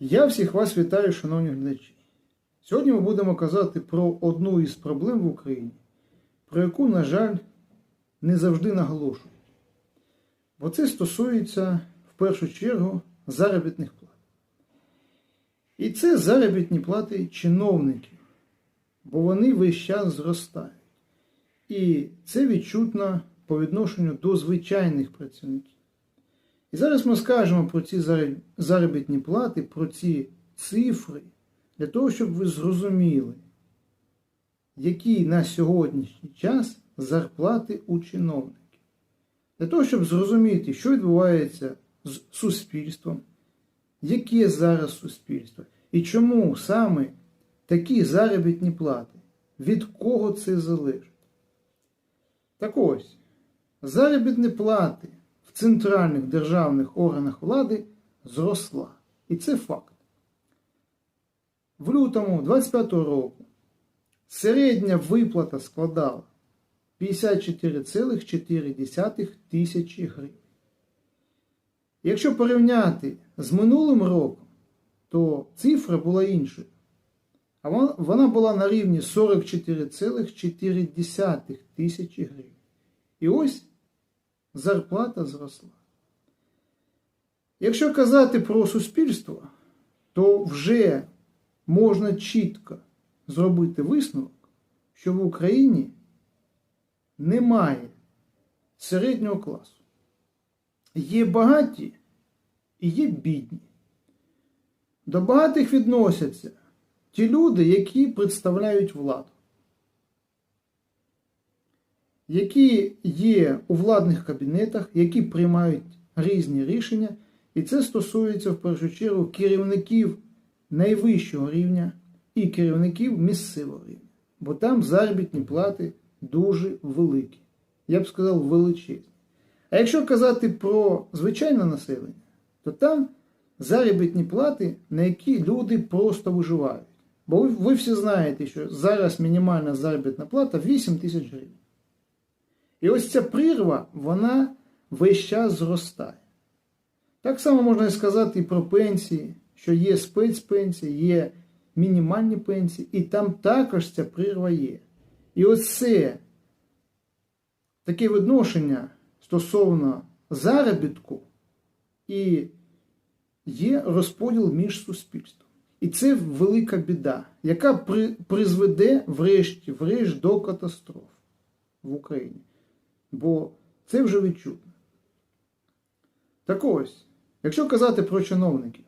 Я всіх вас вітаю, шановні глядачі. Сьогодні ми будемо казати про одну із проблем в Україні, про яку, на жаль, не завжди наголошують. Бо це стосується в першу чергу заробітних плат. І це заробітні плати чиновників, бо вони весь час зростають. І це відчутно по відношенню до звичайних працівників. І зараз ми скажемо про ці заробітні плати, про ці цифри, для того, щоб ви зрозуміли, які на сьогоднішній час зарплати у чиновників. Для того, щоб зрозуміти, що відбувається з суспільством, яке зараз суспільство, і чому саме такі заробітні плати, від кого це залежить. Так ось, заробітні плати центральних державних органах влади зросла. І це факт. В лютому 25 року середня виплата складала 54,4 тисячі гривень. Якщо порівняти з минулим роком, то цифра була іншою. А вона- була на рівні 44,4 тисячі гривень. І ось зарплата зросла. Якщо казати про суспільство, то вже можна чітко зробити висновок, що в Україні немає середнього класу. Є багаті і є бідні. До багатих відносяться ті люди, які представляють владу, які є у владних кабінетах, які приймають різні рішення, і це стосується в першу чергу керівників найвищого рівня і керівників місцевого рівня, бо там заробітні плати дуже великі. Я б сказав, величезні. А якщо казати про звичайне населення, то там заробітні плати, на які люди просто виживають. Бо ви, ви всі знаєте, що зараз мінімальна заробітна плата 8 тисяч гривень. І ось ця прірва, вона весь час зростає. Так само можна і сказати і про пенсії, що є спецпенсії, є мінімальні пенсії, і там також ця прірва є. І оце таке відношення стосовно заробітку і є розподіл між суспільством. І це велика біда, яка при, призведе врешті-врешт до катастроф в Україні. Бо це вже відчутно. Так ось, якщо казати про чиновників,